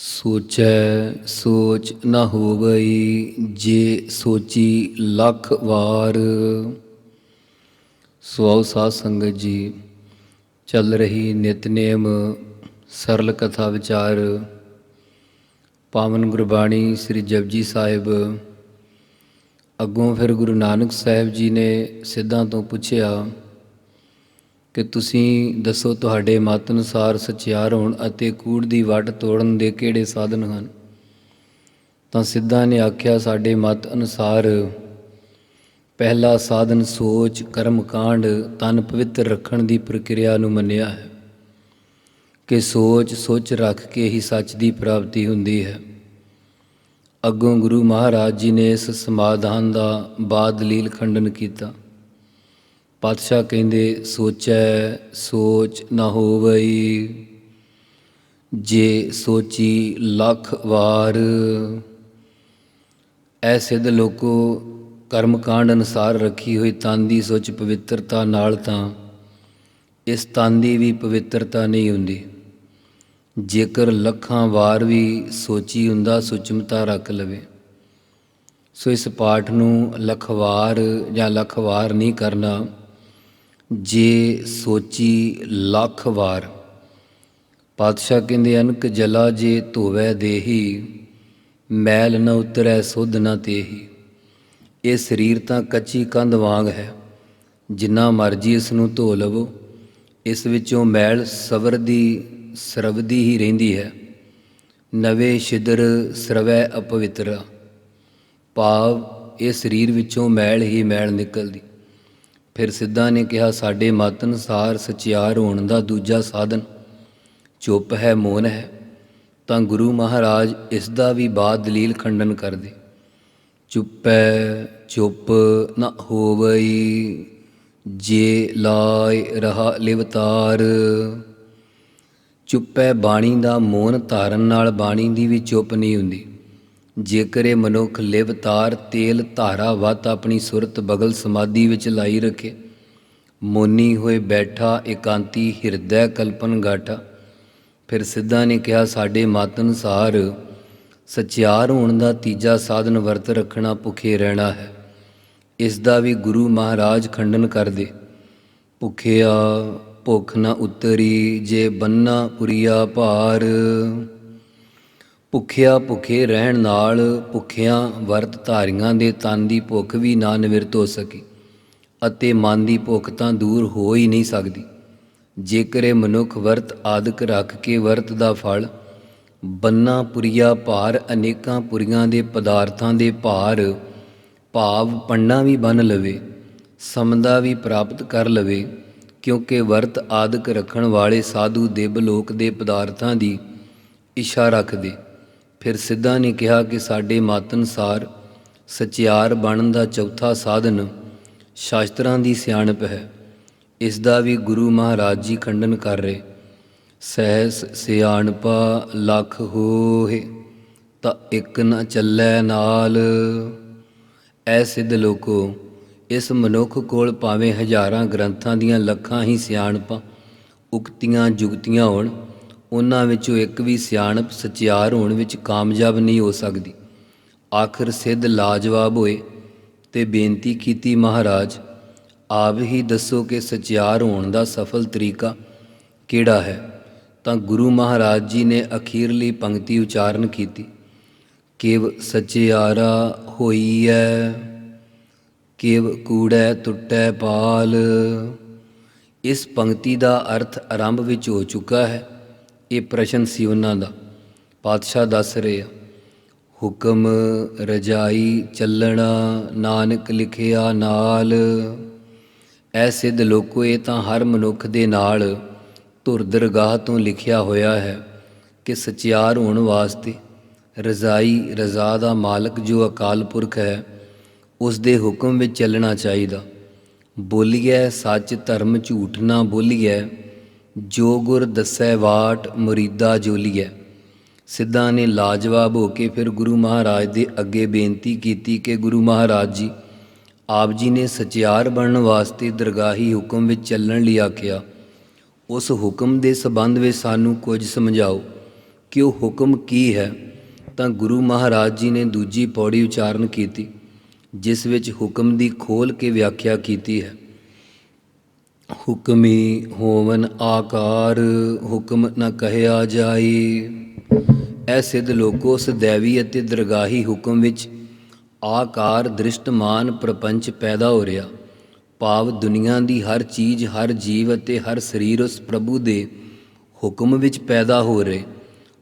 ਸੋਚੈ ਸੋਚ ਨ ਹੋਵਈ, ਜੇ ਸੋਚੀ ਲੱਖ ਵਾਰ। ਸੋ ਸਾਧ ਸੰਗਤ ਜੀ, ਚੱਲ ਰਹੀ ਨਿਤਨੇਮ ਸਰਲ ਕਥਾ ਵਿਚਾਰ। ਪਾਵਨ ਗੁਰਬਾਣੀ ਸ੍ਰੀ ਜਪਜੀ ਸਾਹਿਬ, ਅੱਗੋਂ ਫਿਰ ਗੁਰੂ ਨਾਨਕ ਸਾਹਿਬ ਜੀ ਨੇ ਸਿੱਧਾਂ ਤੋਂ ਪੁੱਛਿਆ ਕਿ ਤੁਸੀਂ ਦੱਸੋ ਤੁਹਾਡੇ ਮਤ ਅਨੁਸਾਰ ਸਚਿਆਰ ਹੋਣ ਅਤੇ ਕੂੜ ਦੀ ਵੱਟ ਤੋੜਨ ਦੇ ਕਿਹੜੇ ਸਾਧਨ ਹਨ? ਤਾਂ ਸਿੱਧਾ ਨੇ ਆਖਿਆ, ਸਾਡੇ ਮਤ ਅਨੁਸਾਰ ਪਹਿਲਾ ਸਾਧਨ ਸੋਚ, ਕਰਮ, ਕਾਂਡ, ਤਨ ਪਵਿੱਤਰ ਰੱਖਣ ਦੀ ਪ੍ਰਕਿਰਿਆ ਨੂੰ ਮੰਨਿਆ ਹੈ। ਕਿ ਸੋਚ ਸੋਚ ਰੱਖ ਕੇ ਹੀ ਸੱਚ ਦੀ ਪ੍ਰਾਪਤੀ ਹੁੰਦੀ ਹੈ। ਅੱਗੋਂ ਗੁਰੂ ਮਹਾਰਾਜ ਜੀ ਨੇ ਇਸ ਸਮਾਧਾਨ ਦਾ ਬਾਦ ਲੀਲ ਖੰਡਨ ਕੀਤਾ। ਪਾਤਸ਼ਾਹ ਕਹਿੰਦੇ, ਸੋਚੈ, ਸੋਚ ਨਾ ਹੋਵਈ। ਜੇ ਸੋਚੀ ਲੱਖ ਵਾਰ, ਐ ਸਿੱਧ ਲੋਕੋ ਕਰਮ ਕਾਂਡ ਅਨੁਸਾਰ ਰੱਖੀ ਹੋਈ ਤਨ ਦੀ ਸੋਚ ਪਵਿੱਤਰਤਾ ਨਾਲ ਤਾਂ, ਇਸ ਤਨ ਦੀ ਵੀ ਪਵਿੱਤਰਤਾ ਨਹੀਂ ਹੁੰਦੀ। ਜੇਕਰ ਲੱਖਾਂ ਵਾਰ ਵੀ ਸੋਚੀ ਹੁੰਦਾ, ਸੁਚਮਤਾ ਰੱਖ ਲਵੇ। ਸੋ ਇਸ ਪਾਠ ਨੂੰ ਲਖਵਾਰ ਜਾਂ ਲਖਵਾਰ ਨਹੀਂ ਕਰਨਾ। ਜੇ ਸੋਚੀ ਲੱਖ ਵਾਰ, ਪਾਤਸ਼ਾਹ ਕਹਿੰਦੇ, ਅਨਕ ਜਲਾ ਜੇ ਧੋਵੈ ਦੇਹੀ, ਮੈਲ ਨ ਉਤਰੈ ਸੁਧ ਨ ਤੇਹੀ। ਇਹ ਸਰੀਰ ਤਾਂ ਕੱਚੀ ਕੰਧ ਵਾਂਗ ਹੈ। ਜਿੰਨਾ ਮਰਜ਼ੀ ਇਸ ਨੂੰ ਧੋ ਲਵੋ, ਇਸ ਵਿੱਚੋਂ ਮੈਲ ਸਬਰ ਦੀ ਸਰਵਦੀ ਹੀ ਰਹਿੰਦੀ ਹੈ। ਨਵੇਂ ਛਿਦਰ ਸਰਵੈ ਅਪਵਿੱਤਰਾ। ਭਾਵ ਇਹ ਸਰੀਰ ਵਿੱਚੋਂ ਮੈਲ ਹੀ ਮੈਲ ਨਿਕਲਦੀ। ਫਿਰ ਸਿੱਧਾ ਨੇ ਕਿਹਾ, ਸਾਡੇ ਮਤ ਅਨੁਸਾਰ ਸਚਿਆਰ ਹੋਣ ਦਾ ਦੂਜਾ ਸਾਧਨ ਚੁੱਪ ਹੈ, ਮੌਨ ਹੈ। ਤਾਂ ਗੁਰੂ ਮਹਾਰਾਜ ਇਸ ਦਾ ਵੀ ਬਾਦ ਦਲੀਲ ਖੰਡਨ ਕਰਦੇ। ਚੁੱਪੈ, ਚੁੱਪ ਨ ਹੋਵਈ, ਜੇ ਲਾਇ ਰਹਾ ਲਿਵਤਾਰ ਚੁੱਪੈ ਬਾਣੀ ਦਾ ਮੌਨ ਧਾਰਨ ਨਾਲ ਬਾਣੀ ਦੀ ਵੀ ਚੁੱਪ ਨਹੀਂ ਹੁੰਦੀ। ਜੇਕਰ ਇਹ ਮਨੁੱਖ ਲਿਵ ਤਾਰ, ਤੇਲ, ਧਾਰਾ, ਵਤ ਆਪਣੀ ਸੁਰਤ ਬਗਲ ਸਮਾਧੀ ਵਿੱਚ ਲਾਈ ਰੱਖੇ, ਮੋਨੀ ਹੋਏ ਬੈਠਾ, ਇਕਾਂਤੀ ਹਿਰਦੈ ਕਲਪਨ ਗਾਠਾ, ਫਿਰ ਸਿੱਧਾ ਨੇ ਕਿਹਾ, ਸਾਡੇ ਮਤ ਅਨੁਸਾਰ ਸਚਿਆਰ ਹੋਣ ਦਾ ਤੀਜਾ ਸਾਧਨ ਵਰਤ ਰੱਖਣਾ ਭੁਖੇ ਰਹਿਣਾ ਹੈ। ਇਸ ਦਾ ਵੀ ਗੁਰੂ ਮਹਾਰਾਜ ਖੰਡਨ ਕਰਦੇ, ਭੁਖਿਆ ਭੁੱਖ ਨਾ ਉਤਰੀ, ਜੇ ਬੰਨਾ ਪੁਰੀਆ ਭਾਰ। ਭੁੱਖਿਆ ਭੁੱਖੇ ਰਹਿਣ ਨਾਲ ਭੁੱਖਿਆਂ ਵਰਤ ਧਾਰੀਆਂ ਦੇ ਤਨ ਦੀ ਭੁੱਖ ਵੀ ਨਾ ਨਿਵਰਤ ਹੋ ਸਕੀ ਅਤੇ ਮਨ ਦੀ ਭੁੱਖ ਤਾਂ ਦੂਰ ਹੋ ਹੀ ਨਹੀਂ ਸਕਦੀ। ਜੇਕਰ ਇਹ ਮਨੁੱਖ ਵਰਤ ਆਦਿਕ ਰੱਖ ਕੇ ਵਰਤ ਦਾ ਫਲ, ਬੰਨਾ ਪੁਰੀਆ ਭਾਰ ਅਨੇਕਾਂ ਪੁਰੀਆਂ ਦੇ ਪਦਾਰਥਾਂ ਦੇ ਭਾਰ, ਭਾਵ ਪੰਨਾ ਵੀ ਬਨ ਲਵੇ, ਸਮਦਾ ਵੀ ਪ੍ਰਾਪਤ ਕਰ ਲਵੇ, ਕਿਉਂਕਿ ਵਰਤ ਆਦਿਕ ਰੱਖਣ ਵਾਲੇ ਸਾਧੂ ਦੇਵ ਲੋਕ ਦੇ ਪਦਾਰਥਾਂ ਦੀ ਇਸ਼ਾ ਰੱਖਦੇ। ਫਿਰ ਸਿੱਧਾ ਨੇ ਕਿਹਾ ਕਿ ਸਾਡੇ ਮਤ ਅਨੁਸਾਰ ਸਚਿਆਰ ਬਣਨ ਦਾ ਚੌਥਾ ਸਾਧਨ ਸ਼ਾਸਤਰਾਂ ਦੀ ਸਿਆਣਪ ਹੈ। ਇਸ ਦਾ ਵੀ ਗੁਰੂ ਮਹਾਰਾਜ ਜੀ ਖੰਡਨ ਕਰ ਰਹੇ। ਸਹਿਸ ਸਿਆਣਪਾ ਲੱਖ ਹੋਏ ਤਾਂ ਇੱਕ ਨਾ ਚੱਲੈ ਨਾਲ। ਐ ਸਿੱਧ ਲੋਕੋ, ਇਸ ਮਨੁੱਖ ਕੋਲ ਭਾਵੇਂ ਹਜ਼ਾਰਾਂ ਗ੍ਰੰਥਾਂ ਦੀਆਂ ਲੱਖਾਂ ਹੀ ਸਿਆਣਪਾਂ ਉਕਤੀਆਂ ਜੁਗਤੀਆਂ ਹੋਣ ਉਹਨਾਂ ਵਿੱਚੋਂ ਇੱਕ ਵੀ ਸਿਆਣਪ ਸਚਿਆਰ ਹੋਣ ਵਿੱਚ ਕਾਮਯਾਬ ਨਹੀਂ ਹੋ ਸਕਦੀ। ਆਖਰ ਸਿੱਧ ਲਾਜਵਾਬ ਹੋਏ ਤੇ ਬੇਨਤੀ ਕੀਤੀ, ਮਹਾਰਾਜ, ਆਪ ਹੀ ਦੱਸੋ ਕਿ ਸਚਿਆਰ ਹੋਣ ਦਾ ਸਫਲ ਤਰੀਕਾ ਕਿਹੜਾ ਹੈ? ਤਾਂ ਗੁਰੂ ਮਹਾਰਾਜ ਜੀ ਨੇ ਅਖੀਰਲੀ ਪੰਕਤੀ ਉਚਾਰਨ ਕੀਤੀ। ਕਿਵ ਸਚਿਆਰਾ ਹੋਈਐ, ਕਿਵ ਕੂੜੈ ਟੁੱਟੈ ਪਾਲ। ਇਸ ਪੰਕਤੀ ਦਾ ਅਰਥ ਆਰੰਭ ਵਿੱਚ ਹੋ ਚੁੱਕਾ ਹੈ। ਇਹ ਪ੍ਰਸ਼ਨ ਸੀ ਉਹਨਾਂ ਦਾ। ਪਾਤਸ਼ਾਹ ਦੱਸ ਰਹੇ ਆ, ਹੁਕਮ ਰਜਾਈ ਚੱਲਣਾ ਨਾਨਕ ਲਿਖਿਆ ਨਾਲ, ਐ ਸਿੱਧ ਲੋਕੋ ਇਹ ਤਾਂ ਹਰ ਮਨੁੱਖ ਦੇ ਨਾਲ, ਧੁਰ ਦਰਗਾਹ ਤੋਂ ਲਿਖਿਆ ਹੋਇਆ ਹੈ ਕਿ ਸਚਿਆਰ ਹੋਣ ਵਾਸਤੇ ਰਜ਼ਾਈ ਰਜ਼ਾ ਦਾ ਮਾਲਕ ਜੋ ਅਕਾਲ ਪੁਰਖ ਹੈ, ਉਸ ਦੇ ਹੁਕਮ ਵਿੱਚ ਚੱਲਣਾ ਚਾਹੀਦਾ। ਬੋਲੀਐ ਸੱਚ ਧਰਮ ਝੂਠ ਨਾ ਬੋਲੀਐ ਜੋ ਗੁਰ ਦੱਸੈ ਵਾਟ ਮੁਰੀਦਾ ਜੋਲੀਐ। ਸਿੱਧਾ ਨੇ ਲਾਜਵਾਬ ਹੋ ਕੇ ਫਿਰ ਗੁਰੂ ਮਹਾਰਾਜ ਦੇ ਅੱਗੇ ਬੇਨਤੀ ਕੀਤੀ ਕਿ ਗੁਰੂ ਮਹਾਰਾਜ ਜੀ, ਆਪ ਜੀ ਨੇ ਸਚਿਆਰ ਬਣਨ ਵਾਸਤੇ ਦਰਗਾਹੀ ਹੁਕਮ ਵਿੱਚ ਚੱਲਣ ਲਈ ਆਖਿਆ। ਉਸ ਹੁਕਮ ਦੇ ਸਬੰਧ ਵਿੱਚ ਸਾਨੂੰ ਕੁਝ ਸਮਝਾਓ ਕਿ ਉਹ ਹੁਕਮ ਕੀ ਹੈ। ਤਾਂ ਗੁਰੂ ਮਹਾਰਾਜ ਜੀ ਨੇ ਦੂਜੀ ਪੌੜੀ ਉਚਾਰਨ ਕੀਤੀ, ਜਿਸ ਵਿੱਚ ਹੁਕਮ ਦੀ ਖੋਲ ਕੇ ਵਿਆਖਿਆ ਕੀਤੀ ਹੈ। ਹੁਕਮੀ ਹੋਵਨ ਆਕਾਰ, ਹੁਕਮ ਨ ਕਹਿਆ ਜਾਏ ਐ ਸਿੱਧ ਲੋਕੋ, ਉਸ ਦੇਵੀ ਅਤੇ ਦਰਗਾਹੀ ਹੁਕਮ ਵਿੱਚ ਆਕਾਰ ਦ੍ਰਿਸ਼ਟਮਾਨ ਪ੍ਰਪੰਚ ਪੈਦਾ ਹੋ ਰਿਹਾ। ਭਾਵ ਦੁਨੀਆ ਦੀ ਹਰ ਚੀਜ਼, ਹਰ ਜੀਵ ਅਤੇ ਹਰ ਸਰੀਰ ਉਸ ਪ੍ਰਭੂ ਦੇ ਹੁਕਮ ਵਿੱਚ ਪੈਦਾ ਹੋ ਰਹੇ।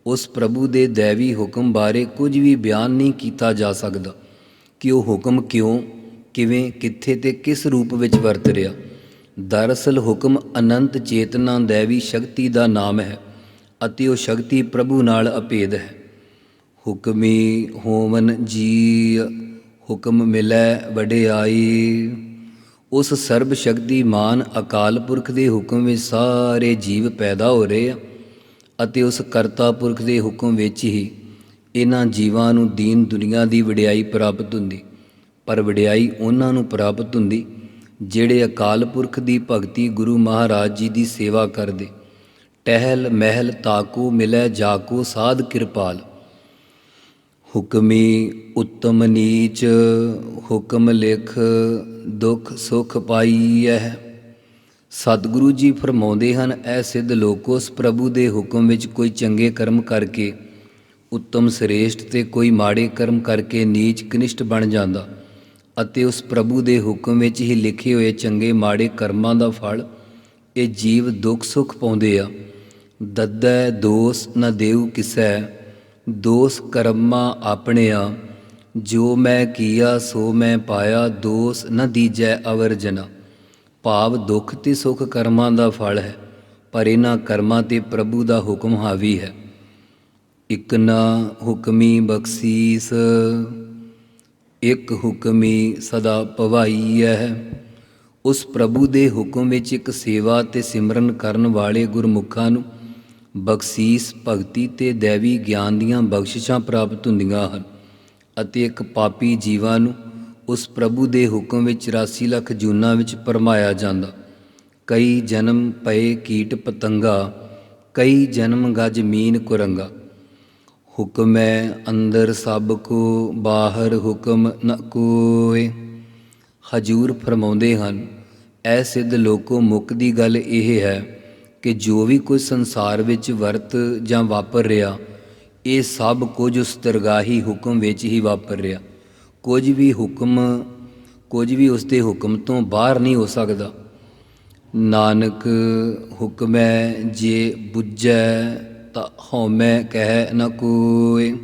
ਉਸ ਪ੍ਰਭੂ ਦੇ ਦੇਵੀ ਹੁਕਮ ਬਾਰੇ ਕੁਝ ਵੀ ਬਿਆਨ ਨਹੀਂ ਕੀਤਾ ਜਾ ਸਕਦਾ। ਕਿ ਉਹ ਹੁਕਮ ਕਿਉਂ, ਕਿਵੇਂ, ਕਿੱਥੇ ਤੇ ਕਿਸ ਰੂਪ ਵਿੱਚ ਵਰਤ ਰਿਹਾ। ਦਰਅਸਲ ਹੁਕਮ ਅਨੰਤ ਚੇਤਨਾ ਦੇਵੀ ਸ਼ਕਤੀ ਦਾ ਨਾਮ ਹੈ ਅਤੇ ਉਹ ਸ਼ਕਤੀ ਪ੍ਰਭੂ ਨਾਲ ਅਭੇਦ ਹੈ। ਹੁਕਮੀ ਹੋਵਨ ਜੀ ਹੁਕਮ ਮਿਲੈ ਵਡਿਆਈ। ਉਸ ਸਰਬ ਸ਼ਕਤੀਮਾਨ ਅਕਾਲ ਪੁਰਖ ਦੇ ਹੁਕਮ ਵਿੱਚ ਸਾਰੇ ਜੀਵ ਪੈਦਾ ਹੋ ਰਹੇ ਆ ਅਤੇ ਉਸ ਕਰਤਾ ਪੁਰਖ ਦੇ ਹੁਕਮ ਵਿੱਚ ਹੀ ਇਹਨਾਂ ਜੀਵਾਂ ਨੂੰ ਦੀਨ ਦੁਨੀਆ ਦੀ ਵਡਿਆਈ ਪ੍ਰਾਪਤ ਹੁੰਦੀ, ਪਰ ਵਡਿਆਈ ਉਹਨਾਂ ਨੂੰ ਪ੍ਰਾਪਤ ਹੁੰਦੀ ਜਿਹੜੇ ਅਕਾਲ ਪੁਰਖ ਦੀ ਭਗਤੀ ਗੁਰੂ ਮਹਾਰਾਜ ਜੀ ਦੀ ਸੇਵਾ ਕਰਦੇ। ਟਹਿਲ, ਮਹਿਲ, ਤਾਕੂ ਮਿਲੈ, ਜਾਕੂ, ਸਾਧ ਕਿਰਪਾਲ। ਹੁਕਮੀ ਉੱਤਮ ਨੀਚ, ਹੁਕਮ ਲਿਖ, ਦੁਖ ਸੁਖ ਪਾਈਐ। ਸਤਿਗੁਰੂ ਜੀ ਫਰਮਾਉਂਦੇ ਹਨ, ਐ ਸਿੱਧ ਲੋਕੋ, ਉਸ ਪ੍ਰਭੂ ਦੇ ਹੁਕਮ ਵਿੱਚ ਕੋਈ ਚੰਗੇ ਕਰਮ ਕਰਕੇ, ਉੱਤਮ ਸ੍ਰੇਸ਼ਟ ਤੇ ਕੋਈ ਮਾੜੇ ਕਰਮ ਕਰਕੇ ਨੀਚ ਕਨਿਸ਼ਟ ਬਣ ਜਾਂਦਾ। ਅਤੇ ਉਸ ਪ੍ਰਭੂ ਦੇ ਹੁਕਮ ਵਿੱਚ ਹੀ ਲਿਖੇ ਹੋਏ ਚੰਗੇ ਮਾੜੇ ਕਰਮਾਂ ਦਾ ਫਲ, ਇਹ ਜੀਵ ਦੁੱਖ ਸੁੱਖ ਪਾਉਂਦੇ ਆ। ਦੱਦੈ ਦੋਸ ਨ ਦੇਉ ਕਿਸੈ, ਦੋਸ ਕਰਮਾਂ ਆਪਣੇ ਆ। ਜੋ ਮੈਂ ਕੀਆ, ਸੋ ਮੈਂ ਪਾਇਆ, ਦੋਸ ਨ ਦੀਜੈ ਅਵਰ ਜਨਾ। ਭਾਵ ਦੁੱਖ ਤੇ ਸੁਖ ਕਰਮਾਂ ਦਾ ਫਲ ਹੈ, ਪਰ ਇਹਨਾਂ ਕਰਮਾਂ ਤੇ ਪ੍ਰਭੂ ਦਾ ਹੁਕਮ ਹਾਵੀ ਹੈ। ਇਕ ਨਾ ਹੁਕਮੀ ਬਖਸ਼ੀਸ। ਇੱਕ ਹੁਕਮੀ ਸਦਾ ਭਵਾਈ ਹੈ ਉਸ ਪ੍ਰਭੂ ਦੇ ਹੁਕਮ ਵਿੱਚ ਇੱਕ ਸੇਵਾ ਤੇ ਸਿਮਰਨ ਕਰਨ ਵਾਲੇ ਗੁਰਮੁਖਾਂ ਨੂੰ ਬਖਸ਼ੀਸ, ਭਗਤੀ ਤੇ ਦੇਵੀ ਗਿਆਨ ਦੀਆਂ ਬਖਸ਼ਿਸ਼ਾਂ ਪ੍ਰਾਪਤ ਹੁੰਦੀਆਂ ਹਨ ਅਤੇ ਇੱਕ ਪਾਪੀ ਜੀਵਾਂ ਨੂੰ ਉਸ ਪ੍ਰਭੂ ਦੇ ਹੁਕਮ ਵਿੱਚ 84 ਲੱਖ ਜੂਨਾਂ ਵਿੱਚ ਪਰਮਾਇਆ ਜਾਂਦਾ। ਕਈ ਜਨਮ ਪਏ ਕੀਟ ਪਤੰਗਾ, ਕਈ ਜਨਮ ਗਜ ਮੀਨ ਕੁਰੰਗਾ। ਹੁਕਮ ਹੈ ਅੰਦਰ ਸਭ ਕੋ, ਬਾਹਰ ਹੁਕਮ ਨ ਕੋਏ ਹਜੂਰ ਫਰਮਾਉਂਦੇ ਹਨ, ਐ ਸਿੱਧ ਲੋਕੋ, ਮੁੱਕ ਦੀ ਗੱਲ ਇਹ ਹੈ ਕਿ ਜੋ ਵੀ ਕੁਝ ਸੰਸਾਰ ਵਿੱਚ ਵਰਤ ਜਾਂ ਵਾਪਰ ਰਿਹਾ, ਇਹ ਸਭ ਕੁਝ ਉਸ ਦਰਗਾਹੀ ਹੁਕਮ ਵਿੱਚ ਹੀ ਵਾਪਰ ਰਿਹਾ। ਕੁਝ ਵੀ ਹੁਕਮ, ਕੁਝ ਵੀ ਉਸ ਦੇ ਹੁਕਮ ਤੋਂ ਬਾਹਰ ਨਹੀਂ ਹੋ ਸਕਦਾ। ਨਾਨਕ ਹੁਕਮੈ ਜੇ ਬੁੱਝੈ ਤਾਂ ਹਉਮੈ ਕਹਿ ਨ ਕੋਇ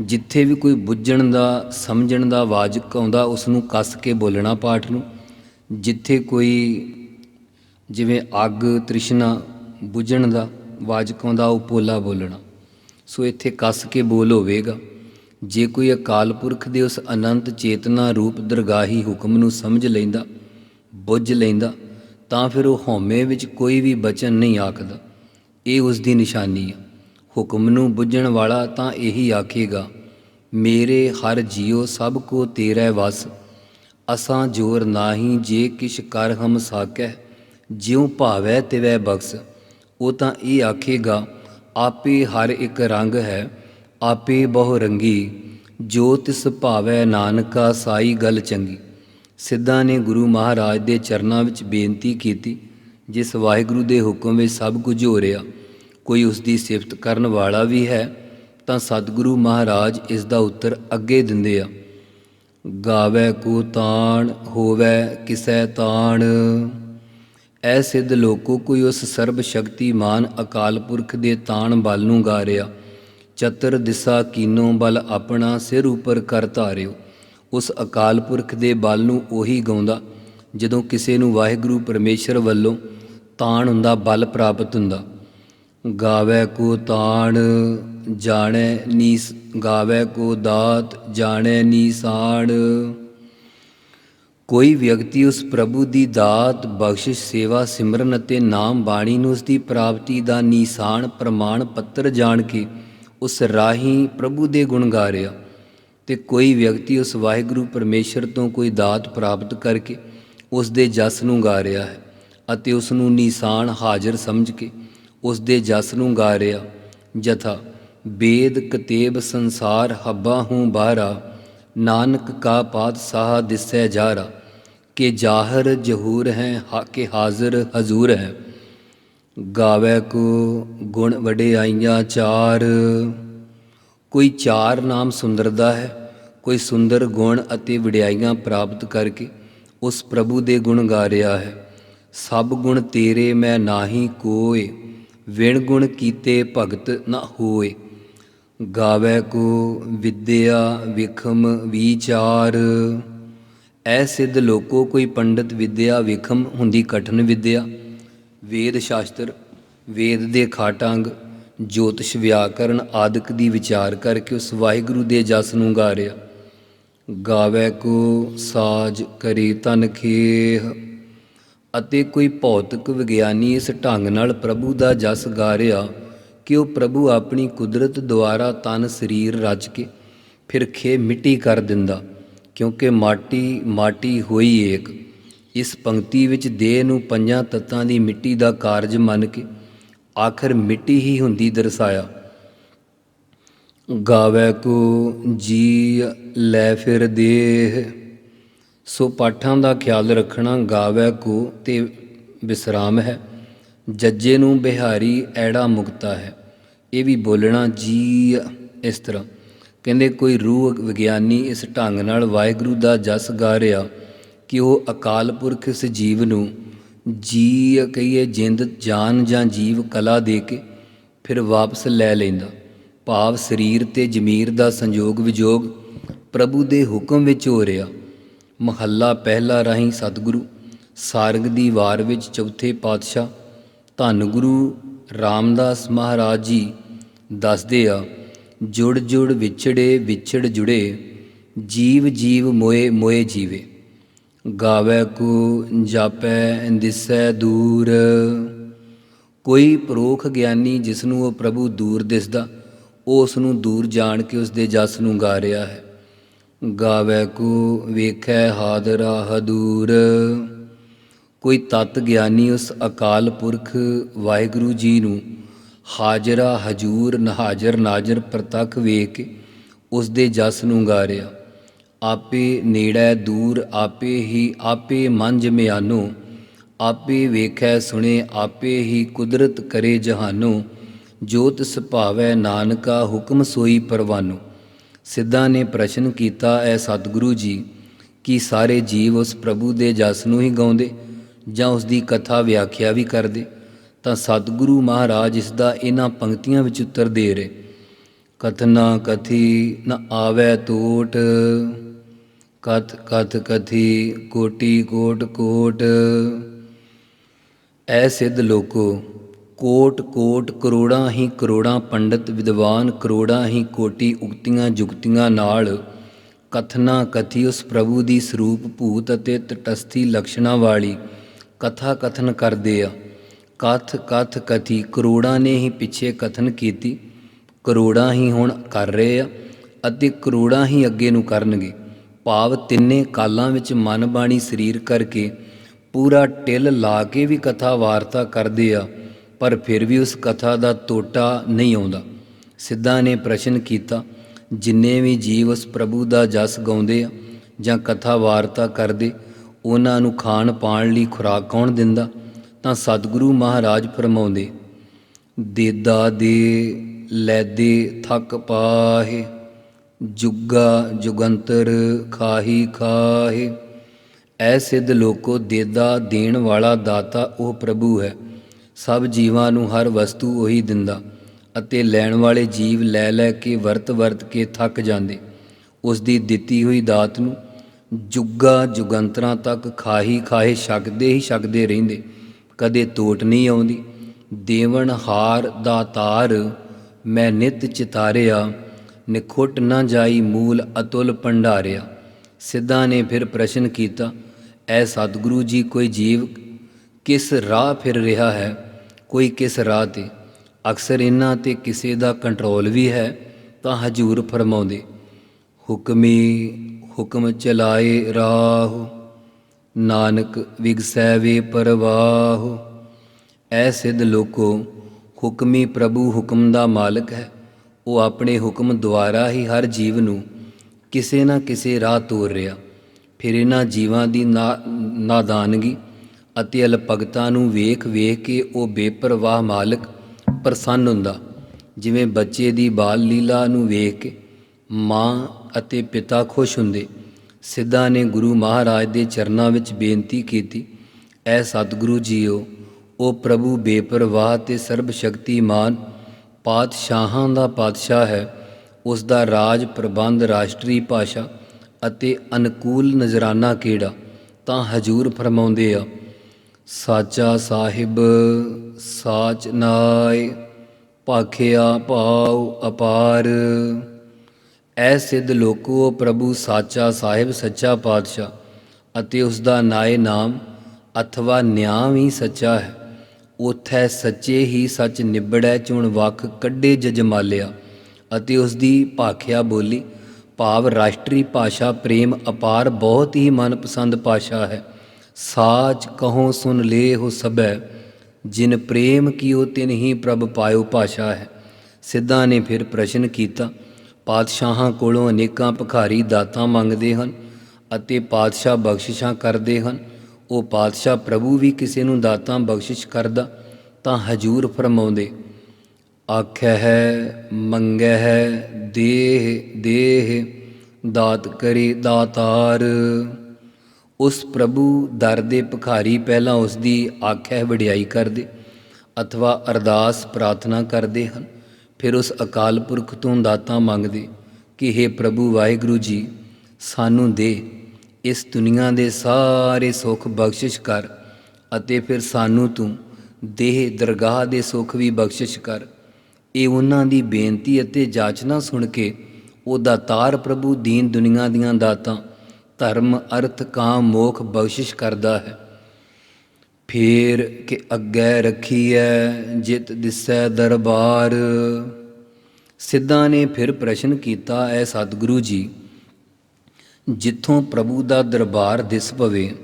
ਜਿੱਥੇ ਵੀ ਕੋਈ ਬੁੱਝਣ ਦਾ, ਸਮਝਣ ਦਾ ਵਾਜਕ ਆਉਂਦਾ ਉਸ ਨੂੰ ਕੱਸ ਕੇ ਬੋਲਣਾ ਪਾਠ ਨੂੰ। ਜਿੱਥੇ ਕੋਈ ਜਿਵੇਂ ਅੱਗ, ਤ੍ਰਿਸ਼ਨਾ ਬੁੱਝਣ ਦਾ ਵਾਜਕ ਆਉਂਦਾ ਉਹ ਪੋਲਾ ਬੋਲਣਾ। ਸੋ ਇੱਥੇ ਕੱਸ ਕੇ ਬੋਲ ਹੋਵੇਗਾ। ਜੇ ਕੋਈ ਅਕਾਲ ਪੁਰਖ ਦੇ ਉਸ ਅਨੰਤ ਚੇਤਨਾ ਰੂਪ ਦਰਗਾਹੀ ਹੁਕਮ ਨੂੰ ਸਮਝ ਲੈਂਦਾ, ਬੁੱਝ ਲੈਂਦਾ, ਤਾਂ ਫਿਰ ਉਹ ਹਉਮੈ ਵਿੱਚ ਕੋਈ ਵੀ ਬਚਨ ਨਹੀਂ ਆਖਦਾ। ਇਹ ਉਸ ਦੀ ਨਿਸ਼ਾਨੀ ਹੈ ਹੁਕਮ ਨੂੰ ਬੁੱਝਣ ਵਾਲਾ ਤਾਂ ਇਹੀ ਆਖੇਗਾ, ਮੇਰੇ ਹਰ ਜੀਉ ਸਭ ਕੋ ਤੇਰਾ ਵਸ। ਅਸਾਂ ਜੋਰ ਨਾਹੀ ਜੇ ਕਿਛ ਕਰ ਹਮ ਸਾਕੈ ਜਿਉ ਭਾਵੈ ਤਿਵੈ ਬਖਸ। ਉਹ ਤਾਂ ਇਹ ਆਖੇਗਾ, ਆਪੇ ਹਰ ਇੱਕ ਰੰਗ ਹੈ, ਆਪੇ ਬਹੁ ਰੰਗੀ, ਜੋ ਤਿਸ ਭਾਵੈ ਨਾਨਕਾ ਸਾਈ ਗੱਲ ਚੰਗੀ। ਸਿੱਧਾਂ ਨੇ ਗੁਰੂ ਮਹਾਰਾਜ ਦੇ ਚਰਨਾਂ ਵਿੱਚ ਬੇਨਤੀ ਕੀਤੀ, ਜਿਸ ਵਾਹਿਗੁਰੂ ਦੇ ਹੁਕਮ ਵਿੱਚ ਸਭ ਕੁਝ ਹੋ ਰਿਹਾ। ਕੋਈ ਉਸ ਦੀ ਸਿਫਤ ਕਰਨ ਵਾਲਾ ਵੀ ਹੈ, ਤਾਂ ਸਤਿਗੁਰੂ ਮਹਾਰਾਜ ਇਸ ਦਾ ਉੱਤਰ ਅੱਗੇ ਦਿੰਦੇ ਆ। ਗਾਵੇ ਕੋ ਤਾਣ, ਹੋਵੇ ਕਿਸੈ ਤਾਣ। ਐ ਸਿੱਧ ਲੋਕੋ ਕੋਈ ਉਸ ਸਰਬ ਸ਼ਕਤੀਮਾਨ ਅਕਾਲ ਪੁਰਖ ਦੇ ਤਾਣ ਬਲ ਨੂੰ ਗਾ ਰਿਹਾ ਚਤਰ ਦਿਸਾ ਕੀਨੋ ਬਲ ਆਪਣਾ ਸਿਰ ਉਪਰ ਕਰ ਧਾਰਿਓ। ਉਸ ਅਕਾਲ ਪੁਰਖ ਦੇ ਬਲ ਨੂੰ ਉਹੀ ਗਾਉਂਦਾ, ਜਦੋਂ ਕਿਸੇ ਨੂੰ ਵਾਹਿਗੁਰੂ ਪਰਮੇਸ਼ਰ ਵੱਲੋਂ ਤਾਣ ਹੁੰਦਾ, ਬਲ ਪ੍ਰਾਪਤ ਹੁੰਦਾ। ਗਾਵੇ ਕੋ ਤਾਣ, ਜਾਣੈ ਨੀਸ ਗਾਵੇ ਕੋ ਦਾਤ, ਜਾਣੈ ਨੀਸਾਨ ਕੋਈ ਵਿਅਕਤੀ ਉਸ ਪ੍ਰਭੂ ਦੀ ਦਾਤ, ਬਖਸ਼ਿਸ਼, ਸੇਵਾ, ਸਿਮਰਨ ਅਤੇ ਨਾਮ ਬਾਣੀ ਨੂੰ ਉਸ ਦੀ ਪ੍ਰਾਪਤੀ ਦਾ ਨਿਸ਼ਾਨ ਪ੍ਰਮਾਣ ਪੱਤਰ ਜਾਣ ਕੇ ਉਸ ਰਾਹੀਂ ਪ੍ਰਭੂ ਦੇ ਗੁਣ ਗਾ ਰਿਹਾ ਤੇ ਕੋਈ ਵਿਅਕਤੀ ਉਸ ਵਾਹਿਗੁਰੂ ਪਰਮੇਸ਼ਰ ਤੋਂ ਕੋਈ ਦਾਤ ਪ੍ਰਾਪਤ ਕਰਕੇ ਉਸ ਦੇ ਜਸ ਨੂੰ ਗਾ ਰਿਹਾ ਹੈ ਅਤੇ ਉਸ ਨੂੰ ਨਿਸ਼ਾਨ ਹਾਜ਼ਰ ਸਮਝ ਕੇ ਉਸ ਦੇ ਜਸ ਨੂੰ ਗਾ ਰਿਹਾ ਜਥਾ, ਬੇਦ ਕਤੇਬ ਸੰਸਾਰ ਹੱਬਾ ਹੂੰ ਬਾਰਾ, ਨਾਨਕ ਕਾ ਪਾਤ ਸਾਹ ਦਿਸੈ ਜਾਰਾ, ਕਿ ਜਾਹਰ ਜਹੂਰ ਹੈ, ਹਾ ਕੇ ਹਾਜ਼ਰ ਹਜ਼ੂਰ ਹੈ। ਗਾਵੇ ਕੋ ਗੁਣ ਵਡਿਆਈਆਂ ਚਾਰ। ਕੋਈ ਚਾਰ ਨਾਮ ਸੁੰਦਰਦਾ ਹੈ, ਕੋਈ ਸੁੰਦਰ ਗੁਣ ਅਤੇ ਵਡਿਆਈਆਂ ਪ੍ਰਾਪਤ ਕਰਕੇ ਉਸ ਪ੍ਰਭੂ ਦੇ ਗੁਣ ਗਾ ਰਿਹਾ ਹੈ। ਸਭ ਗੁਣ ਤੇਰੇ ਮੈਂ ਨਾਹੀ ਕੋਏ। ਵਿਣ ਗੁਣ ਕੀਤੇ ਭਗਤ ਨਾ ਹੋਏ। ਗਾਵੇ ਕੋ ਵਿਦਿਆ ਵਿਖਮ ਵਿਚਾਰ। ਐ ਸਿੱਧ ਲੋਕੋ ਕੋਈ ਪੰਡਤ ਵਿਦਿਆ ਵਿਖਮ ਹੁੰਦੀ ਕਠਨ ਵਿਦਿਆ। ਵੇਦ ਸ਼ਾਸਤਰ, ਵੇਦ ਦੇ ਖਾਟਾਂਗ, ਜੋਤਿਸ਼ ਵਿਆਕਰਨ ਆਦਿਕ ਦੀ ਵਿਚਾਰ ਕਰਕੇ ਉਸ ਵਾਹਿਗੁਰੂ ਦੇ ਜਸ ਨੂੰ ਗਾ ਰਿਹਾ ਗਾਵੇ ਕੋ ਸਾਜ ਕਰੇ ਤਨ ਖੇਹ। ਅਤੇ ਕੋਈ ਭੌਤਿਕ ਵਿਗਿਆਨੀ ਇਸ ਢੰਗ ਨਾਲ ਪ੍ਰਭੂ ਦਾ ਜਸ ਗਾ ਰਿਹਾ ਕਿ ਉਹ ਪ੍ਰਭੂ ਆਪਣੀ ਕੁਦਰਤ ਦੁਆਰਾ ਤਨ ਸਰੀਰ ਰਚ ਕੇ ਫਿਰ ਖੇ ਮਿੱਟੀ ਕਰ ਦਿੰਦਾ, ਕਿਉਂਕਿ ਮਾਟੀ ਮਾਟੀ ਹੋਈ ਏਕ। ਇਸ ਪੰਕਤੀ ਵਿੱਚ ਦੇਹ ਨੂੰ ਪੰਜਾਂ ਤੱਤਾਂ ਦੀ ਮਿੱਟੀ ਦਾ ਕਾਰਜ ਮੰਨ ਕੇ ਆਖਰ ਮਿੱਟੀ ਹੀ ਹੁੰਦੀ ਦਰਸਾਇਆ। ਗਾਵੇ ਕੋ ਜੀ ਲੈ ਫਿਰ ਦੇਹ। ਸੋ ਪਾਠਾਂ ਦਾ ਖਿਆਲ ਰੱਖਣਾ ਗਾਵੇ ਕੋ ਤੇ ਵਿਸਰਾਮ ਹੈ। ਜੱਜੇ ਨੂੰ ਬਿਹਾਰੀ ਐੜਾ ਮੁਕਤਾ ਹੈ। ਇਹ ਵੀ ਬੋਲਣਾ ਜੀ ਇਸ ਤਰ੍ਹਾਂ। ਕਹਿੰਦੇ, ਕੋਈ ਰੂਹ ਵਿਗਿਆਨੀ ਇਸ ਢੰਗ ਨਾਲ ਵਾਹਿਗੁਰੂ ਦਾ ਜਸ ਗਾ ਰਿਹਾ ਕਿ ਉਹ ਅਕਾਲ ਪੁਰਖ ਇਸ ਜੀਵ ਨੂੰ ਜੀ ਕਹੀਏ ਜਿੰਦ, ਜਾਨ ਜਾਂ ਜੀਵ ਕਲਾ ਦੇ ਕੇ ਫਿਰ ਵਾਪਸ ਲੈ ਲੈਂਦਾ। ਭਾਵ ਸਰੀਰ ਤੇ ਜ਼ਮੀਰ ਦਾ ਸੰਜੋਗ ਵਿਜੋਗ ਪ੍ਰਭੂ ਦੇ ਹੁਕਮ ਵਿੱਚ ਹੋ ਰਿਹਾ। ਮਹੱਲਾ ਪਹਿਲਾ ਰਾਹੀਂ ਸਤਿਗੁਰੂ ਸਾਰਗ ਦੀ ਵਾਰ ਵਿੱਚ ਚੌਥੇ ਪਾਤਸ਼ਾਹ ਧੰਨ ਗੁਰੂ ਰਾਮਦਾਸ ਮਹਾਰਾਜ ਜੀ ਦੱਸਦੇ ਆ, ਜੁੜ ਜੁੜ ਵਿਛੜੇ ਵਿਛੜ ਜੁੜੇ, ਜੀਵ ਜੀਵ ਮੋਏ ਮੋਏ ਜੀਵੇ। ਗਾਵੇ ਕੋ ਜਾਪੈ ਦਿਸੈ ਦੂਰ। ਕੋਈ ਪਰੋਖ ਗਿਆਨੀ ਜਿਸ ਨੂੰ ਉਹ ਪ੍ਰਭੂ ਦੂਰ ਦਿਸਦਾ ਉਹ ਉਸ ਨੂੰ ਦੂਰ ਜਾਣ ਕੇ ਉਸ ਦੇ ਜਸ ਨੂੰ ਗਾ ਰਿਹਾ ਹੈ। ਗਾਵੇ ਕੋ ਵੇਖੈ ਹਾਦਰਾ ਹਦੂਰ। ਕੋਈ ਤਤ ਗਿਆਨੀ ਉਸ ਅਕਾਲ ਪੁਰਖ ਵਾਹਿਗੁਰੂ ਜੀ ਨੂੰ ਹਾਜ਼ਰਾ ਹਜੂਰ ਨਹਾਜ਼ਰ ਨਾਜ਼ਰ ਪ੍ਰਤੱਖ ਵੇਖ ਕੇ ਉਸ ਦੇ ਜਸ ਨੂੰ ਗਾਰਿਆ। ਆਪੇ ਨੇੜੇ ਦੂਰ, ਆਪੇ ਹੀ ਆਪੇ ਮੰਝ ਮਿਆਨੋ, ਆਪੇ ਵੇਖੈ ਸੁਣੇ, ਆਪੇ ਹੀ ਕੁਦਰਤ ਕਰੇ ਜਹਾਨੋ, ਜੋਤ ਤਿਸ ਨਾਨਕਾ ਹੁਕਮ ਸੋਈ ਪਰਵਾਨੋ। ਸਿੱਧਾ ਨੇ ਪ੍ਰਸ਼ਨ ਕੀਤਾ, ਐ ਸਤਿਗੁਰੂ ਜੀ, ਕਿ ਸਾਰੇ ਜੀਵ ਉਸ ਪ੍ਰਭੂ ਦੇ ਜਸ ਨੂੰ ਹੀ ਗਾਉਂਦੇ ਜਾਂ ਉਸ ਦੀ ਕਥਾ ਵਿਆਖਿਆ ਵੀ ਕਰਦੇ? ਤਾਂ ਸਤਿਗੁਰੂ ਮਹਾਰਾਜ ਇਸ ਦਾ ਇਹਨਾਂ ਪੰਕਤੀਆਂ ਵਿੱਚ ਉੱਤਰ ਦੇ ਰਹੇ ਕਥਨਾ ਕਥੀ, ਨ ਆਵੇ ਟੋਟ ਕਥ ਕਥ ਕਥੀ, ਕੋਟੀ ਕੋਟ ਕੋਟ। ਐ ਸਿੱਧ ਲੋਕੋ ਕੋਟ ਕੋਟ ਕਰੋੜਾਂ ਹੀ ਕਰੋੜਾਂ ਪੰਡਤ, ਵਿਦਵਾਨ ਕਰੋੜਾਂ ਹੀ ਕੋਟੀ ਉਕਤੀਆਂ ਜੁਗਤੀਆਂ ਨਾਲ ਕਥਨਾ, ਕਥੀ ਉਸ ਪ੍ਰਭੂ ਦੀ ਸਰੂਪ ਭੂਤ ਅਤੇ ਤਟਸਥੀ ਲਕਸ਼ਣਾ ਵਾਲੀ ਕਥਾ ਕਥਨ ਕਰਦੇ ਆ। ਕਥ ਕਥ, ਕਥੀ ਕਰੋੜਾਂ ਨੇ ਹੀ ਪਿੱਛੇ ਕਥਨ ਕੀਤੀ, ਕਰੋੜਾਂ ਹੀ ਹੁਣ ਕਰ ਰਹੇ ਆ ਅਤੇ ਕਰੋੜਾਂ ਹੀ ਅੱਗੇ ਨੂੰ ਕਰਨਗੇ। ਭਾਵ ਤਿੰਨੇ ਕਾਲਾਂ ਵਿੱਚ ਮਨ ਬਾਣੀ ਸਰੀਰ ਕਰਕੇ ਪੂਰਾ ਟਿਲ ਲਾ ਕੇ ਵੀ ਕਥਾ ਵਾਰਤਾ ਕਰਦੇ ਆ। ਪਰ ਫਿਰ ਵੀ ਉਸ ਕਥਾ ਦਾ ਟੋਟਾ ਨਹੀਂ ਆਉਂਦਾ। ਸਿੱਧਾ ਨੇ ਪ੍ਰਸ਼ਨ ਕੀਤਾ, ਜਿੰਨੇ ਵੀ ਜੀਵ ਉਸ ਪ੍ਰਭੂ ਦਾ ਜਸ ਗਾਉਂਦੇ ਆ ਜਾਂ ਕਥਾ ਵਾਰਤਾ ਕਰਦੇ, ਉਹਨਾਂ ਨੂੰ ਖਾਣ ਪਾਣ ਲਈ ਖੁਰਾਕ ਕੌਣ ਦਿੰਦਾ? ਤਾਂ ਸਤਿਗੁਰੂ ਮਹਾਰਾਜ ਫਰਮਾਉਂਦੇ, ਦੇਦਾ ਦੇ, ਲੈਦੇ ਥੱਕ ਪਾਹੇ, ਜੁਗਾ ਜੁਗੰਤਰ ਖਾਹੀ ਖਾਹੇ। ਐ ਸਿੱਧ ਲੋਕੋ ਦੇਦਾ ਦੇਣ ਵਾਲਾ ਦਾਤਾ ਉਹ ਪ੍ਰਭੂ ਹੈ। ਸਭ ਜੀਵਾਂ ਨੂੰ ਹਰ ਵਸਤੂ ਉਹੀ ਦਿੰਦਾ ਅਤੇ ਲੈਣ ਵਾਲੇ ਜੀਵ ਲੈ ਲੈ ਕੇ ਵਰਤ ਵਰਤ ਕੇ ਥੱਕ ਜਾਂਦੇ। ਉਸ ਦੀ ਦਿੱਤੀ ਹੋਈ ਦਾਤ ਨੂੰ ਜੁਗਾ ਜੁਗੰਤਰਾਂ ਤੱਕ ਖਾਹੀ ਖਾਹੇ ਛਕਦੇ ਹੀ ਛਕਦੇ ਰਹਿੰਦੇ। ਕਦੇ ਤੋਟ ਨਹੀਂ ਆਉਂਦੀ। ਦੇਵਨ ਹਾਰ ਦਾਤਾਰ ਮੈਂ ਨਿਤ ਚਿਤਾਰਿਆ। ਨਿਖੁੱਟ ਨਾ ਜਾਈ ਮੂਲ ਅਤੁਲ ਭੰਡਾਰਿਆ। ਸਿੱਧਾ ਨੇ ਫਿਰ ਪ੍ਰਸ਼ਨ ਕੀਤਾ, ਐ ਸਤਿਗੁਰੂ ਜੀ ਕੋਈ ਜੀਵ ਕਿਸ ਰਾਹ ਫਿਰ ਰਿਹਾ ਹੈ? ਕੋਈ ਕਿਸ ਰਾਹ ਤੇ, ਅਕਸਰ ਇਹਨਾਂ ਤੇ ਕਿਸੇ ਦਾ ਕੰਟਰੋਲ ਵੀ ਹੈ, ਤਾਂ ਹਜੂਰ ਫਰਮਾਉਂਦੇ, ਹੁਕਮੀ ਹੁਕਮ ਚਲਾਏ ਰਾਹ, ਨਾਨਕ ਵਿਗਸੈ ਵੇ ਪਰਵਾਹ। ਐ ਸਿੱਧ ਲੋਕੋ, ਹੁਕਮੀ ਪ੍ਰਭੂ ਹੁਕਮ ਦਾ ਮਾਲਕ ਹੈ, ਉਹ ਆਪਣੇ ਹੁਕਮ ਦੁਆਰਾ ਹੀ ਹਰ ਜੀਵ ਨੂੰ ਕਿਸੇ ਨਾ ਕਿਸੇ ਰਾਹ ਤੋਰ ਰਿਹਾ। ਫਿਰ ਇਹਨਾਂ ਜੀਵਾਂ ਦੀ ਨਾ- ਨਾਦਾਨਗੀ ਅਤੇ ਅਲਪਗਤਾ ਨੂੰ ਵੇਖ ਵੇਖ ਕੇ ਉਹ ਬੇਪਰਵਾਹ ਮਾਲਕ ਪ੍ਰਸੰਨ ਹੁੰਦਾ। ਜਿਵੇਂ ਬੱਚੇ ਦੀ ਬਾਲ ਲੀਲਾ ਨੂੰ ਵੇਖ ਕੇ ਮਾਂ ਅਤੇ ਪਿਤਾ ਖੁਸ਼ ਹੁੰਦੇ। ਸਿੱਧਾ ਨੇ ਗੁਰੂ ਮਹਾਰਾਜ ਦੇ ਚਰਨਾਂ ਵਿੱਚ ਬੇਨਤੀ ਕੀਤੀ, ਐ ਸਤਿਗੁਰੂ ਜੀਓ, ਉਹ ਪ੍ਰਭੂ ਬੇਪਰਵਾਹ ਤੇ ਸਰਬ ਸ਼ਕਤੀਮਾਨ ਪਾਤਸ਼ਾਹਾਂ ਦਾ ਪਾਤਸ਼ਾਹ ਹੈ। ਉਸ ਦਾ ਰਾਜ, ਪ੍ਰਬੰਧ, ਰਾਸ਼ਟਰੀ ਭਾਸ਼ਾ ਅਤੇ ਅਨੁਕੂਲ ਨਜ਼ਰਾਨਾ ਕਿਹੜਾ, ਤਾਂ ਹਜੂਰ ਫਰਮਾਉਂਦੇ ਆ ਸਾਚਾ ਸਾਹਿਬ, ਸਾਚ ਨਾਇ, ਭਾਖਿਆ ਭਾਉ ਅਪਾਰ। ਐ ਸਿੱਧ ਲੋਕੋ ਪ੍ਰਭੂ ਸਾਚਾ ਸਾਹਿਬ, ਸੱਚਾ ਪਾਤਸ਼ਾਹ, ਅਤੇ ਉਸ ਦਾ ਨਾਏ ਨਾਮ ਅਥਵਾ ਨਿਆਂ ਵੀ ਸੱਚਾ ਹੈ। ਉਥੈ ਸੱਚੇ ਹੀ ਸੱਚ ਨਿਬੜੈ, ਚੁਣ ਵਕ ਕੱਢੇ ਜਜਮਾਲਿਆ, ਅਤੇ ਉਸ ਦੀ ਭਾਖਿਆ ਬੋਲੀ, ਭਾਵ ਰਾਸ਼ਟਰੀ ਭਾਸ਼ਾ ਪ੍ਰੇਮ ਅਪਾਰ ਬਹੁਤ ਹੀ ਮਨਪਸੰਦ ਭਾਸ਼ਾ ਹੈ। ਸਾਚ ਕਹੋ ਸੁਨ ਲੇ ਹੋ ਸਭੈ, ਜਿਨ ਪ੍ਰੇਮ ਕੀਓ ਤਿਨ ਹੀ ਪ੍ਰਭ ਪਾਇਓ ਭਾਸ਼ਾ ਹੈ। ਸਿੱਧਾ ਨੇ ਫਿਰ ਪ੍ਰਸ਼ਨ ਕੀਤਾ, ਪਾਤਸ਼ਾਹਾਂ ਕੋਲੋਂ ਅਨੇਕਾਂ ਭਿਖਾਰੀ ਦਾਤਾਂ ਮੰਗਦੇ ਹਨ ਅਤੇ ਪਾਤਸ਼ਾਹ ਬਖਸ਼ਿਸ਼ਾਂ ਕਰਦੇ ਹਨ। ਉਹ ਪਾਤਸ਼ਾਹ ਪ੍ਰਭੂ ਵੀ ਕਿਸੇ ਨੂੰ ਦਾਤਾਂ ਬਖਸ਼ਿਸ਼ ਕਰਦਾ ਤਾਂ ਹਜੂਰ ਫਰਮਾਉਂਦੇ ਆਖਿਆ ਹੈ, ਮੰਗੈ ਹੈ, ਦੇਹ ਦੇਹ, ਦਾਤ ਕਰੇ ਦਾਤਾਰ। ਉਸ ਪ੍ਰਭੂ ਦਰ ਦੇ ਭਿਖਾਰੀ ਪਹਿਲਾਂ ਉਸ ਦੀ ਆਖਿਆ ਵਡਿਆਈ ਕਰਦੇ ਅਥਵਾ ਅਰਦਾਸ ਪ੍ਰਾਰਥਨਾ ਕਰਦੇ ਹਨ। ਫਿਰ ਉਸ ਅਕਾਲ ਪੁਰਖ ਤੋਂ ਦਾਤਾਂ ਮੰਗਦੇ ਕਿ हे ਪ੍ਰਭੂ ਵਾਹਿਗੁਰੂ ਜੀ, ਸਾਨੂੰ ਦੇ। ਇਸ ਦੁਨੀਆ ਦੇ ਸਾਰੇ ਸੁੱਖ ਬਖਸ਼ਿਸ਼ ਕਰ ਅਤੇ ਫਿਰ ਸਾਨੂੰ ਤੂੰ ਦੇਹ ਦਰਗਾਹ ਦੇ ਸੁੱਖ ਵੀ ਬਖਸ਼ਿਸ਼ ਕਰ। ਇਹ ਉਹਨਾਂ ਦੀ ਬੇਨਤੀ ਅਤੇ ਜਾਚਨਾ ਸੁਣ ਕੇ ਉਹ ਦਾਤਾਰ ਪ੍ਰਭੂ ਦੀਨ ਦੁਨੀਆ ਦੀਆਂ ਦਾਤਾਂ ਧਰਮ, ਅਰਥ, ਕਾਮ, ਮੋਖ ਬਖਸ਼ਿਸ਼ ਕਰਦਾ ਹੈ। ਫੇਰ ਕਿ ਅੱਗੇ ਰੱਖੀਐ, ਜਿਤ ਦਿਸੈ ਦਰਬਾਰ। ਸਿੱਧਾਂ ਨੇ ਫਿਰ ਪ੍ਰਸ਼ਨ ਕੀਤਾ, ਐ ਸਤਿਗੁਰੂ ਜੀ, ਜਿੱਥੋਂ ਪ੍ਰਭੂ ਦਾ ਦਰਬਾਰ ਦਿਸ ਪਵੇ,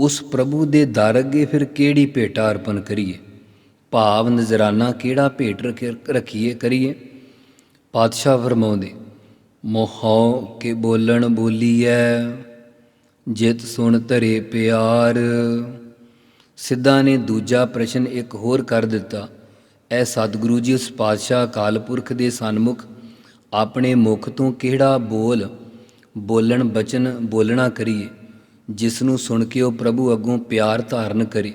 ਉਸ ਪ੍ਰਭੂ ਦੇ ਦਰ ਅੱਗੇ ਫਿਰ ਕਿਹੜੀ ਭੇਟਾ ਅਰਪਣ ਕਰੀਏ? ਭਾਵ ਨਜ਼ਰਾਨਾ ਕਿਹੜਾ ਭੇਟ ਰੱਖ- ਰੱਖੀਏ ਕਰੀਏ? ਪਾਤਸ਼ਾਹ ਫਰਮਾਉਂਦੇ ਮੋਹੋਂ ਕੇ ਬੋਲਣ ਬੋਲੀਐ, ਜਿਤ ਸੁਣ ਧਰੇ ਪਿਆਰ। ਸਿੱਧਾ ਨੇ ਦੂਜਾ ਪ੍ਰਸ਼ਨ ਇੱਕ ਹੋਰ ਕਰ ਦਿੱਤਾ, ਐ ਸਤਿਗੁਰੂ ਜੀ, ਉਸ ਪਾਤਸ਼ਾਹ ਅਕਾਲ ਪੁਰਖ ਦੇ ਸਨਮੁਖ ਆਪਣੇ ਮੁਖ ਤੋਂ ਕਿਹੜਾ ਬੋਲ, ਬੋਲਣ ਬਚਨ ਬੋਲਣਾ ਕਰੀਏ, ਜਿਸ ਨੂੰ ਸੁਣ ਕੇ ਉਹ ਪ੍ਰਭੂ ਅੱਗੋਂ ਪਿਆਰ ਧਾਰਨ ਕਰੇ,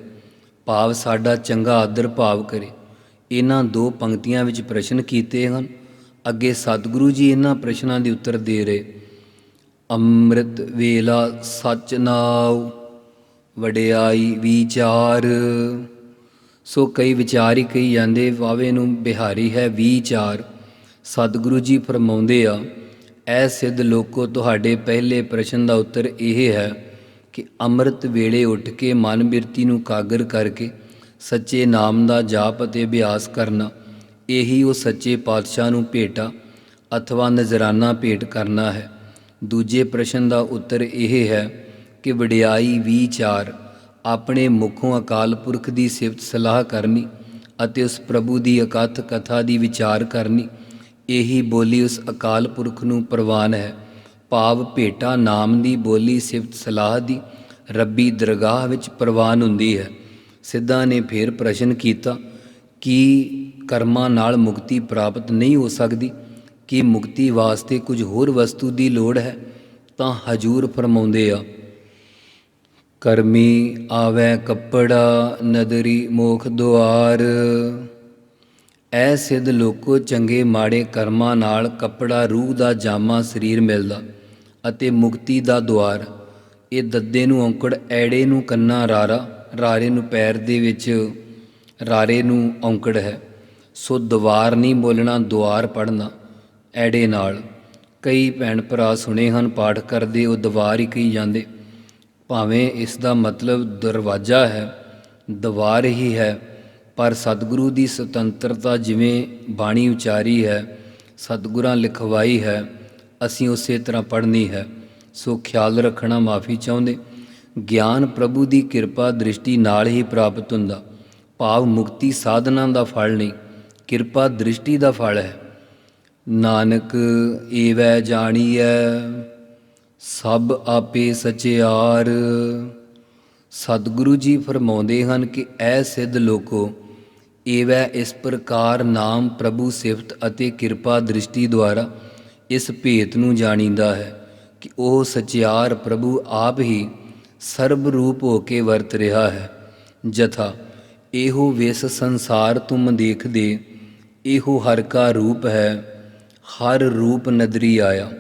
ਭਾਵ ਸਾਡਾ ਚੰਗਾ ਆਦਰ ਭਾਵ ਕਰੇ? ਇਹਨਾਂ ਦੋ ਪੰਕਤੀਆਂ ਵਿੱਚ ਪ੍ਰਸ਼ਨ ਕੀਤੇ ਹਨ। ਅੱਗੇ ਸਤਿਗੁਰੂ ਜੀ ਇਹਨਾਂ ਪ੍ਰਸ਼ਨਾਂ ਦੇ ਉੱਤਰ ਦੇ ਰਹੇ, ਅੰਮ੍ਰਿਤ ਵੇਲਾ ਸਚ ਨਾਉ, ਵਡਿਆਈ ਵਿਚਾਰ। ਸੋ ਕਈ ਵਿਚਾਰ ਹੀ ਕਹੀ ਜਾਂਦੇ ਵਾਵੇ ਨੂੰ ਬਿਹਾਰੀ ਹੈ ਵਿਚਾਰ। ਸਤਿਗੁਰੂ ਜੀ ਫਰਮਾਉਂਦੇ ਆ, ਐ ਸਿੱਧ ਲੋਕੋ, ਤੁਹਾਡੇ ਪਹਿਲੇ ਪ੍ਰਸ਼ਨ ਦਾ ਉੱਤਰ ਇਹ ਹੈ ਕਿ ਅੰਮ੍ਰਿਤ ਵੇਲੇ ਉੱਠ ਕੇ ਮਨ ਬਿਰਤੀ ਨੂੰ ਕਾਗਰ ਕਰਕੇ ਸੱਚੇ ਨਾਮ ਦਾ ਜਾਪ ਅਤੇ ਅਭਿਆਸ ਕਰਨਾ ਇਹੀ ਉਹ ਸੱਚੇ ਪਾਤਸ਼ਾਹ ਨੂੰ ਭੇਟਾ ਅਥਵਾ ਨਜ਼ਰਾਨਾ ਭੇਟ ਕਰਨਾ ਹੈ। ਦੂਜੇ ਪ੍ਰਸ਼ਨ ਦਾ ਉੱਤਰ ਇਹ ਹੈ ਕਿ ਵਡਿਆਈ ਵਿਚਾਰ ਆਪਣੇ ਮੁਖੋਂ ਅਕਾਲ ਪੁਰਖ ਦੀ ਸਿਫਤ ਸਲਾਹ ਕਰਨੀ ਅਤੇ ਉਸ ਪ੍ਰਭੂ ਦੀ ਅਕਥ ਕਥਾ ਦੀ ਵਿਚਾਰ ਕਰਨੀ ਇਹੀ ਬੋਲੀ ਉਸ ਅਕਾਲ ਪੁਰਖ ਨੂੰ ਪ੍ਰਵਾਨ ਹੈ। ਭਾਵ ਭੇਟਾ ਨਾਮ ਦੀ ਬੋਲੀ ਸਿਫਤ ਸਲਾਹ ਦੀ ਰੱਬੀ ਦਰਗਾਹ ਵਿੱਚ ਪ੍ਰਵਾਨ ਹੁੰਦੀ ਹੈ। ਸਿੱਧਾ ਨੇ ਫੇਰ ਪ੍ਰਸ਼ਨ ਕੀਤਾ, ਕਿ ਕਰਮਾਂ ਨਾਲ ਮੁਕਤੀ ਪ੍ਰਾਪਤ ਨਹੀਂ ਹੋ ਸਕਦੀ, ਕਿ ਮੁਕਤੀ ਵਾਸਤੇ ਕੁਝ ਹੋਰ ਵਸਤੂ ਦੀ ਲੋੜ ਹੈ? ਤਾਂ ਹਜੂਰ ਫਰਮਾਉਂਦੇ ਆ, ਕਰਮੀ ਆਵੇ ਕੱਪੜਾ, ਨਦਰੀ ਮੋਖ ਦੁਆਰ। ਐ ਸਿੱਧ ਲੋਕੋ ਚੰਗੇ ਮਾੜੇ ਕਰਮਾਂ ਨਾਲ ਕੱਪੜਾ ਰੂਹ ਦਾ ਜਾਮਾ ਸਰੀਰ ਮਿਲਦਾ ਅਤੇ ਮੁਕਤੀ ਦਾ ਦੁਆਰ। ਇਹ ਦੱਦੇ ਨੂੰ ਔਂਕੜ, ਐੜੇ ਨੂੰ ਕੰਨਾ ਰਾਰਾ, ਰਾਰੇ ਨੂੰ ਪੈਰ ਦੇ ਵਿੱਚ, ਰਾਰੇ ਨੂੰ ਔਂਕੜ ਹੈ। ਸੋ ਦੁਆਰ ਨਹੀਂ ਬੋਲਣਾ, ਦੁਆਰ ਪੜਨਾ ਐੜੇ ਨਾਲ ਕਈ ਭੈਣ ਭਰਾ ਸੁਣੇ ਹਨ, ਪਾਠ ਕਰਦੇ, ਉਹ ਦੁਆਰ ਹੀ ਕਹੀ ਜਾਂਦੇ। ਭਾਵੇਂ ਇਸ ਦਾ ਮਤਲਬ ਦਰਵਾਜ਼ਾ ਹੈ, ਦਵਾਰ ਹੀ ਹੈ, ਪਰ ਸਤਿਗੁਰੂ ਦੀ ਸੁਤੰਤਰਤਾ ਜਿਵੇਂ ਬਾਣੀ ਉਚਾਰੀ ਹੈ, ਸਤਿਗੁਰਾਂ ਲਿਖਵਾਈ ਹੈ, ਅਸੀਂ ਉਸੇ ਤਰ੍ਹਾਂ ਪੜ੍ਹਨੀ ਹੈ, ਸੋ ਖਿਆਲ ਰੱਖਣਾ ਮਾਫੀ ਚਾਹੁੰਦੇ। ਗਿਆਨ ਪ੍ਰਭੂ ਦੀ ਕਿਰਪਾ ਦ੍ਰਿਸ਼ਟੀ ਨਾਲ ਹੀ ਪ੍ਰਾਪਤ ਹੁੰਦਾ। ਭਾਵ ਮੁਕਤੀ ਸਾਧਨਾ ਦਾ ਫਲ ਨਹੀਂ। ਕਿਰਪਾ ਦ੍ਰਿਸ਼ਟੀ ਦਾ ਫਲ ਹੈ। ਨਾਨਕ, ਏਵੈ ਜਾਣੀਐ, ਸਭ ਆਪੇ ਸਚਿਆਰ ਸਤਿਗੁਰੂ ਜੀ ਫਰਮਾਉਂਦੇ ਹਨ ਕਿ ਐ ਸਿੱਧ ਲੋਕੋ, ਏਵੈ ਇਸ ਪ੍ਰਕਾਰ ਨਾਮ ਪ੍ਰਭੂ ਸਿਫਤ ਅਤੇ ਕਿਰਪਾ ਦ੍ਰਿਸ਼ਟੀ ਦੁਆਰਾ ਇਸ ਭੇਤ ਨੂੰ ਜਾਣੀਦਾ ਹੈ ਕਿ ਉਹ ਸਚਿਆਰ ਪ੍ਰਭੂ ਆਪ ਹੀ ਸਰਬ ਰੂਪ ਹੋ ਕੇ ਵਰਤ ਰਿਹਾ ਹੈ। ਜਥਾ, ਇਹੋ ਵਿਸ ਸੰਸਾਰ ਤੁਮ ਦੇਖਦੇ ਇਹੋ ਹਰ ਕਾ ਰੂਪ ਹੈ, ਹਰ ਰੂਪ ਨਦਰੀ ਆਇਆ।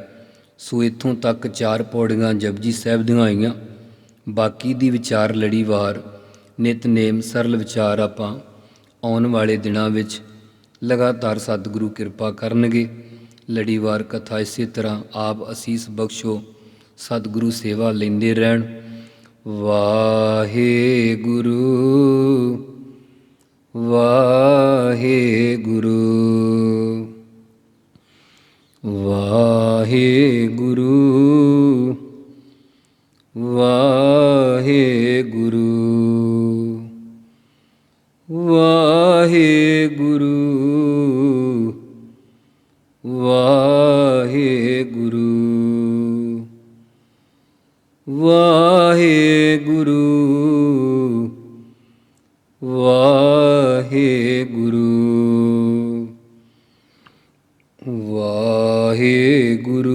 ਸੋ ਇਥੋਂ ਤੱਕ ਚਾਰ ਪੌੜੀਆਂ ਜਪਜੀ ਸਾਹਿਬ ਦੀਆਂ ਆਈਆਂ। ਬਾਕੀ ਦੀ ਵਿਚਾਰ ਲੜੀਵਾਰ ਨਿਤਨੇਮ ਸਰਲ ਵਿਚਾਰ ਆਪਾਂ। ਆਉਣ ਵਾਲੇ ਦਿਨਾਂ ਵਿੱਚ ਲਗਾਤਾਰ ਸਤਿਗੁਰੂ ਕਿਰਪਾ ਕਰਨਗੇ। ਲੜੀਵਾਰ ਕਥਾ ਇਸੇ ਤਰ੍ਹਾਂ ਆਪ ਅਸੀਸ ਬਖਸ਼ੋ, ਸਤਿਗੁਰੂ ਸੇਵਾ ਲੈਂਦੇ ਰਹਿਣ। ਵਾਹਿਗੁਰੂ। ਵਾਹਿਗੁਰੂ ਵਾਹਿਗੁਰੂ। ਵਾਹਿਗੁਰੂ